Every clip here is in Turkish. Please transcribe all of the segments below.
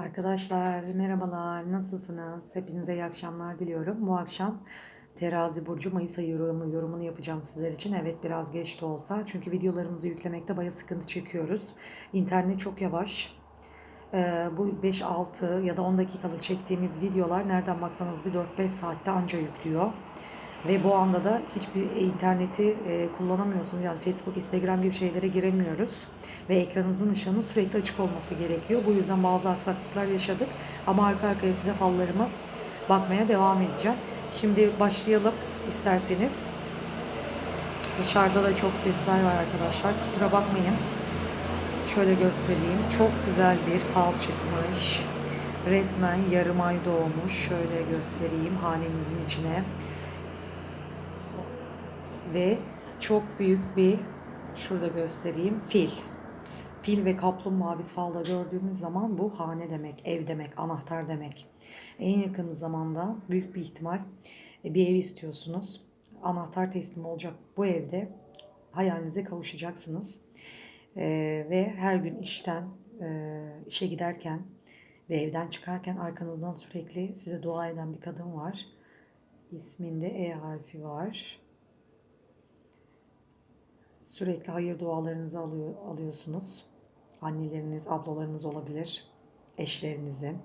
Arkadaşlar merhabalar nasılsınız? Hepinize iyi akşamlar diliyorum. Bu akşam terazi burcu Mayıs ayı yorumu, yorumunu yapacağım sizler için. Evet biraz geç de olsa çünkü videolarımızı yüklemekte baya sıkıntı çekiyoruz. İnternet çok yavaş. Ee, bu 5-6 ya da 10 dakikalık çektiğimiz videolar nereden baksanız bir 4-5 saatte anca yüklüyor. Ve bu anda da hiçbir interneti e, kullanamıyorsunuz. Yani Facebook, Instagram gibi şeylere giremiyoruz. Ve ekranınızın ışığının sürekli açık olması gerekiyor. Bu yüzden bazı aksaklıklar yaşadık. Ama arka arkaya size fallarımı bakmaya devam edeceğim. Şimdi başlayalım isterseniz. Dışarıda da çok sesler var arkadaşlar. Kusura bakmayın. Şöyle göstereyim. Çok güzel bir fal çıkmış. Resmen yarım ay doğmuş. Şöyle göstereyim hanenizin içine ve çok büyük bir şurada göstereyim fil. Fil ve kaplumbağa biz falda gördüğümüz zaman bu hane demek, ev demek, anahtar demek. En yakın zamanda büyük bir ihtimal e, bir ev istiyorsunuz. Anahtar teslim olacak bu evde hayalinize kavuşacaksınız. Ee, ve her gün işten, e, işe giderken ve evden çıkarken arkanızdan sürekli size dua eden bir kadın var. İsminde E harfi var. Sürekli hayır dualarınızı alıyor, alıyorsunuz. Anneleriniz, ablalarınız olabilir. Eşlerinizin.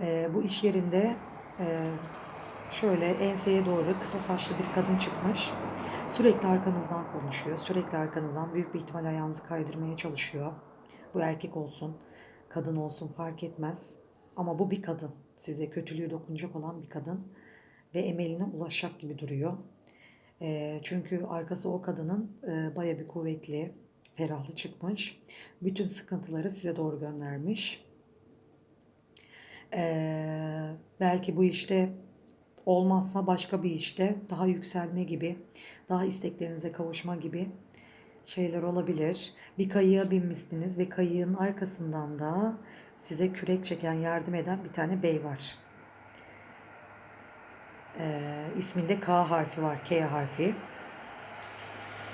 Ee, bu iş yerinde e, şöyle enseye doğru kısa saçlı bir kadın çıkmış. Sürekli arkanızdan konuşuyor. Sürekli arkanızdan büyük bir ihtimal ayağınızı kaydırmaya çalışıyor. Bu erkek olsun, kadın olsun fark etmez. Ama bu bir kadın. Size kötülüğü dokunacak olan bir kadın. Ve emeline ulaşacak gibi duruyor. E, çünkü arkası o kadının e, baya bir kuvvetli, ferahlı çıkmış. Bütün sıkıntıları size doğru göndermiş. E, belki bu işte olmazsa başka bir işte daha yükselme gibi, daha isteklerinize kavuşma gibi şeyler olabilir. Bir kayığa binmişsiniz ve kayığın arkasından da size kürek çeken, yardım eden bir tane bey var. E, isminde K harfi var, K harfi.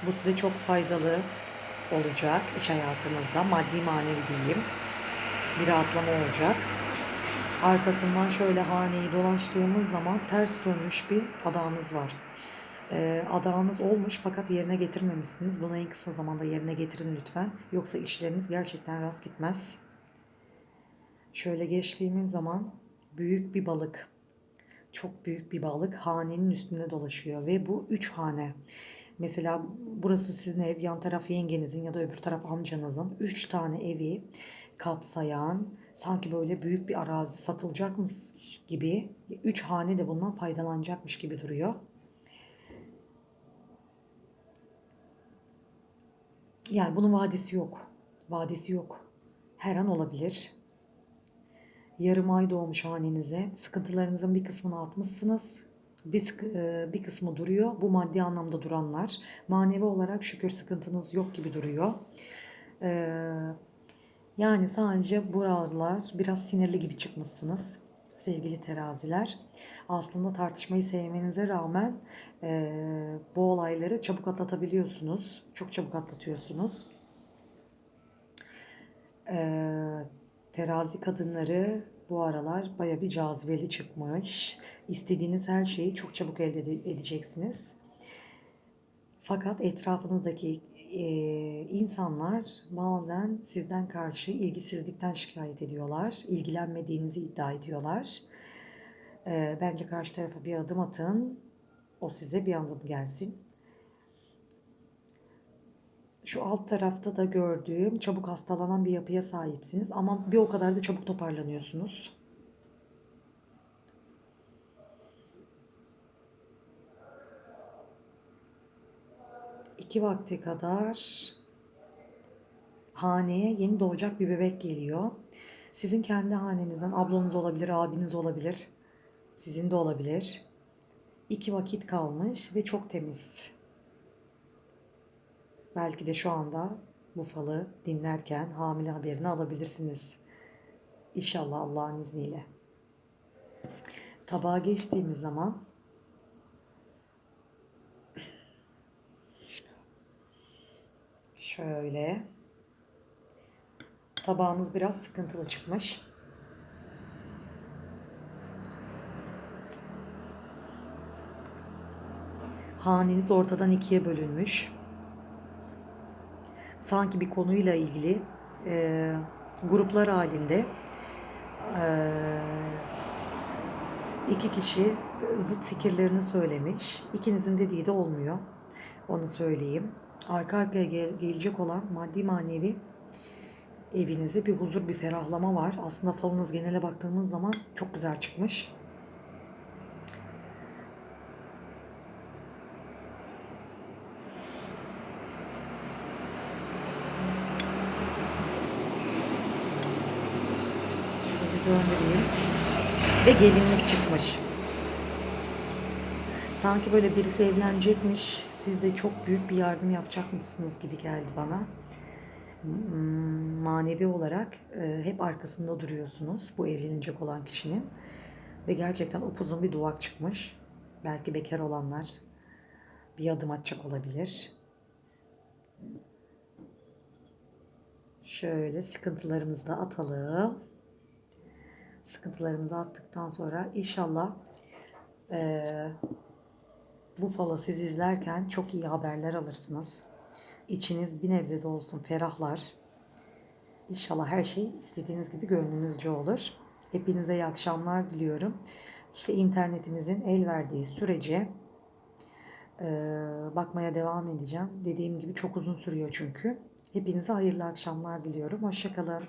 Bu size çok faydalı olacak iş hayatınızda, maddi manevi diyeyim. Bir rahatlama olacak. Arkasından şöyle haneyi dolaştığımız zaman ters dönmüş bir adağınız var. Ee, adağınız olmuş fakat yerine getirmemişsiniz. Bunu en kısa zamanda yerine getirin lütfen. Yoksa işleriniz gerçekten rast gitmez. Şöyle geçtiğimiz zaman büyük bir balık çok büyük bir balık hanenin üstünde dolaşıyor ve bu üç hane. Mesela burası sizin ev, yan taraf yengenizin ya da öbür taraf amcanızın. Üç tane evi kapsayan sanki böyle büyük bir arazi satılacakmış gibi. Üç hane de bundan faydalanacakmış gibi duruyor. Yani bunun vadesi yok. Vadesi yok. Her an olabilir yarım ay doğmuş hanenize. Sıkıntılarınızın bir kısmını atmışsınız. Bir, e, bir kısmı duruyor. Bu maddi anlamda duranlar. Manevi olarak şükür sıkıntınız yok gibi duruyor. Ee, yani sadece buralar biraz sinirli gibi çıkmışsınız sevgili teraziler. Aslında tartışmayı sevmenize rağmen e, bu olayları çabuk atlatabiliyorsunuz. Çok çabuk atlatıyorsunuz. Eee Terazi kadınları bu aralar baya bir cazibeli çıkmış. İstediğiniz her şeyi çok çabuk elde edeceksiniz. Fakat etrafınızdaki e, insanlar bazen sizden karşı ilgisizlikten şikayet ediyorlar. İlgilenmediğinizi iddia ediyorlar. E, bence karşı tarafa bir adım atın. O size bir adım gelsin. Şu alt tarafta da gördüğüm çabuk hastalanan bir yapıya sahipsiniz ama bir o kadar da çabuk toparlanıyorsunuz. İki vakte kadar haneye yeni doğacak bir bebek geliyor. Sizin kendi hanenizden ablanız olabilir, abiniz olabilir, sizin de olabilir. İki vakit kalmış ve çok temiz. Belki de şu anda bu falı dinlerken hamile haberini alabilirsiniz. İnşallah Allah'ın izniyle. Tabağa geçtiğimiz zaman şöyle tabağınız biraz sıkıntılı çıkmış. Haneniz ortadan ikiye bölünmüş. Sanki bir konuyla ilgili e, gruplar halinde e, iki kişi zıt fikirlerini söylemiş. İkinizin dediği de olmuyor. Onu söyleyeyim. Arka arkaya gel- gelecek olan maddi manevi evinize bir huzur, bir ferahlama var. Aslında falınız genele baktığımız zaman çok güzel çıkmış. Şöyle döndüreyim. Ve gelinlik çıkmış. Sanki böyle birisi evlenecekmiş. Siz de çok büyük bir yardım yapacakmışsınız gibi geldi bana. Manevi olarak e, hep arkasında duruyorsunuz bu evlenecek olan kişinin. Ve gerçekten upuzun bir duvak çıkmış. Belki bekar olanlar bir adım atacak olabilir. Şöyle sıkıntılarımızı da atalım. Sıkıntılarımızı attıktan sonra inşallah eee, bu falı siz izlerken çok iyi haberler alırsınız. İçiniz bir nebze de olsun ferahlar. İnşallah her şey istediğiniz gibi gönlünüzce olur. Hepinize iyi akşamlar diliyorum. İşte internetimizin el verdiği sürece eee, bakmaya devam edeceğim. Dediğim gibi çok uzun sürüyor çünkü. Hepinize hayırlı akşamlar diliyorum. Hoşçakalın.